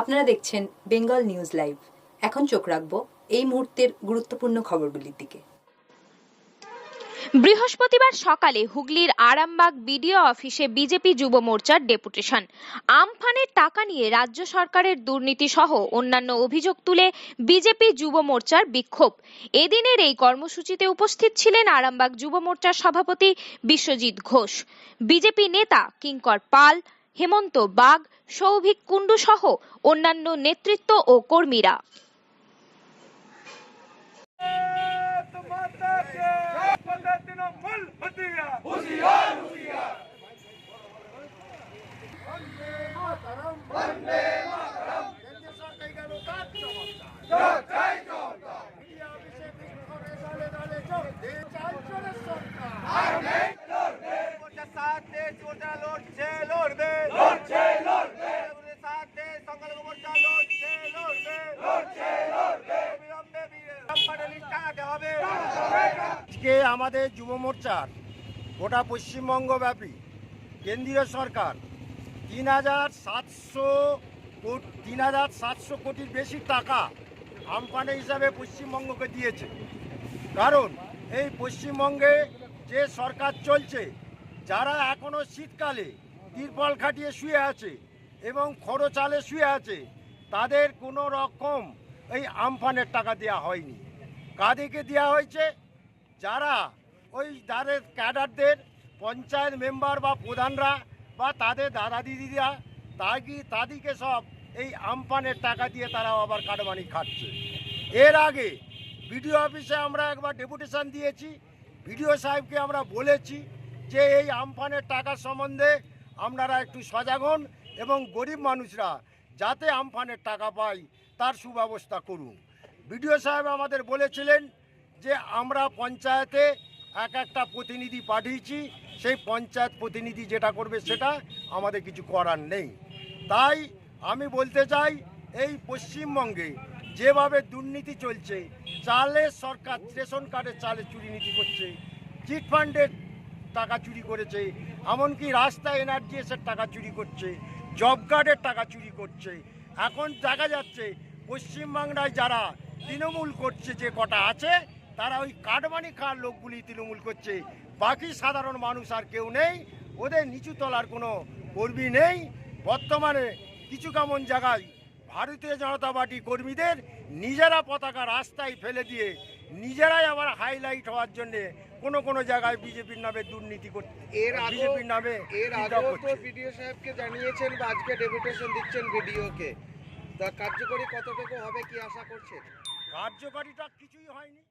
আপনারা দেখছেন Bengal news live. এখন চোখ রাখব এই মুহূর্তের গুরুত্বপূর্ণ খবরগুলির দিকে। বৃহস্পতিবার সকালে হুগলির আরামবাগ বিডিও অফিসে বিজেপি যুব মোর্চার ডেপুটেশন। আমফানের টাকা নিয়ে রাজ্য সরকারের দুর্নীতি সহ অন্যান্য অভিযোগ তুলে বিজেপি যুব মোর্চার বিক্ষোভ। এদিনের এই কর্মসূচিতে উপস্থিত ছিলেন আরামবাগ যুব মোর্চার সভাপতি বিশ্বজিৎ ঘোষ। বিজেপি নেতা কিঙ্কর পাল হেমন্ত বাগ সৌভিক কুণ্ডু সহ অন্যান্য নেতৃত্ব ও কর্মীরা আজকে আমাদের যুব মোর্চার গোটা পশ্চিমবঙ্গব্যাপী কেন্দ্রীয় সরকার তিন হাজার সাতশো তিন হাজার সাতশো কোটির বেশি টাকা আমপানে হিসাবে পশ্চিমবঙ্গকে দিয়েছে। কারণ এই পশ্চিমবঙ্গে যে সরকার চলছে, যারা এখনও শীতকালে তিরপল খাটিয়ে শুয়ে আছে এবং খড়ো চালে শুয়ে আছে, তাদের কোনো রকম এই আমফানের টাকা দেওয়া হয়নি। কাদেরকে দেওয়া হয়েছে? যারা ওই তাদের ক্যাডারদের পঞ্চায়েত মেম্বার বা প্রধানরা বা তাদের দাদা দিদিরা তাকি তাদেরকে সব এই আমপানের টাকা দিয়ে তারা আবার কাটমানি খাচ্ছে। এর আগে বিডিও অফিসে আমরা একবার ডেপুটেশন দিয়েছি, বিডিও সাহেবকে আমরা বলেছি যে এই আমফানের টাকা সম্বন্ধে আপনারা একটু সজাগ হন এবং গরিব মানুষরা যাতে আমফানের টাকা পায় তার সুব্যবস্থা করুন। বিডিও সাহেব আমাদের বলেছিলেন যে আমরা পঞ্চায়েতে এক একটা প্রতিনিধি পাঠিয়েছি, সেই পঞ্চায়েত প্রতিনিধি যেটা করবে সেটা আমাদের কিছু করার নেই। তাই আমি বলতে চাই, এই পশ্চিমবঙ্গে যেভাবে দুর্নীতি চলছে চালের সরকার রেশন কার্ডের চালের চুরি নীতি করছে চিটফান্ডের টাকা চুরি করেছে, এমনকি রাস্তা এনার্জিএসের টাকা চুরি করছে, জব কার্ডের টাকা চুরি করছে। এখন দেখা যাচ্ছে, পশ্চিমবাংলায় যারা তৃণমূল করছে যে কটা আছে তারা ওই কাটমানি খাওয়ার লোকগুলি তৃণমূল করছে। বাকি সাধারণ মানুষ আর কেউ নেই। ওদের নিচু তলার কোনো কর্মী নেই। বর্তমানে কিছু কেমন জায়গায় ভারতীয় জনতা পার্টি কর্মীদের নিজেরা পতাকা রাস্তায় ফেলে দিয়ে নিজেরাই আবার হাইলাইট হওয়ার জন্যে কোনো কোনো জায়গায় বিজেপির নামে দুর্নীতি করছে এর বিজেপির নামে এর চিন্তা আগেও তো বিডিও সাহেবকে জানিয়েছেন বা আজকে ডেপুটেশন দিচ্ছেন বিডিওকে। তা কার্যকরী কতটুকু হবে কি আশা করছেন? কার্যকারিতা কিছুই হয়নি।